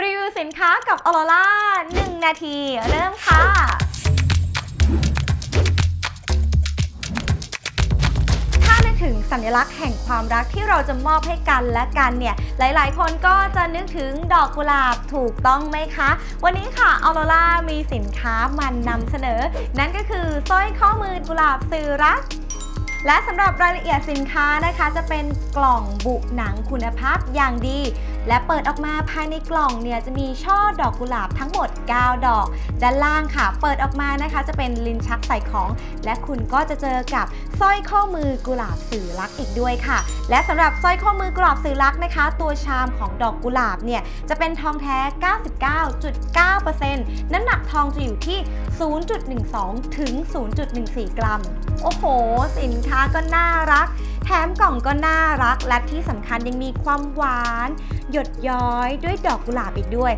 รีวิวสินค้ากับออโรล่า1นาที เริ่มค่ะถ้านึกถึงสัญลักษณ์แห่งความรักที่เราจะมอบให้กันและกันเนี่ย หลายๆ คนก็จะนึกถึงดอกกุหลาบถูกต้องไหมคะ วันนี้ค่ะออโรล่ามีสินค้ามันนำเสนอ นั่นก็คือสร้อยข้อมือกุหลาบสื่อรัก และสำหรับรายละเอียดสินค้านะคะ จะเป็นกล่องบุหนังคุณภาพอย่างดี และเปิดออกมาภายในกล่องเนี่ยจะมีช่อดอกกุหลาบทั้งหมด 9 ดอก ด้านล่างค่ะ เปิดออกมานะคะ จะเป็นลิ้นชักใส่ของ และคุณก็จะเจอกับสร้อยข้อมือกุหลาบสื่อรักอีกด้วยค่ะ และสำหรับสร้อยข้อมือกุหลาบสื่อรักนะคะ ตัวชามของดอกกุหลาบเนี่ยจะเป็นทองแท้ 99.9%น้ำหนักทองจะอยู่ที่ 0.12 ถึง 0.14 กรัม โอ้โห สินค้าก็น่ารัก แถมกล่องก็น่ารัก และที่สำคัญยังมีความหวาน หยดย้อยด้วยดอกกุหลาบอีกด้วย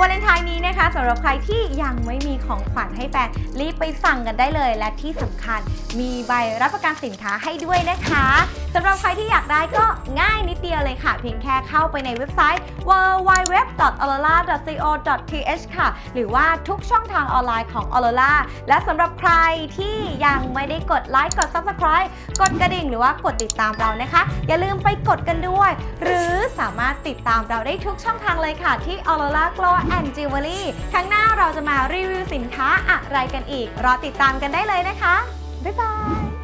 วันเลนไทน์นี้นะคะสำหรับใครที่ยังไม่มีของขวัญให้แฟนรีบไปสั่งกันได้เลย และที่สำคัญมีใบรับประกันสินค้าให้ด้วยนะคะสำหรับใครที่อยากได้ก็ง่ายนิดเดียวเลยค่ะ เพียงแค่เข้าไปในเว็บไซต์ www.aurora.co.th ค่ะ หรือว่าทุกช่องทางออนไลน์ของ Aurora และสำหรับใครที่ยังไม่ได้กดไลค์กด Subscribe กดกระดิ่งหรือว่ากดติดตามเรานะคะ อย่าลืมไปกดกันด้วย หรือสามารถติดตามเราได้ทุกช่องทางเลยค่ะที่ Aurora Glow and Jewelry ครั้งหน้าเราจะมารีวิวสินค้าอะไรกันอีก รอติดตามกันได้เลยนะคะ บ๊ายบาย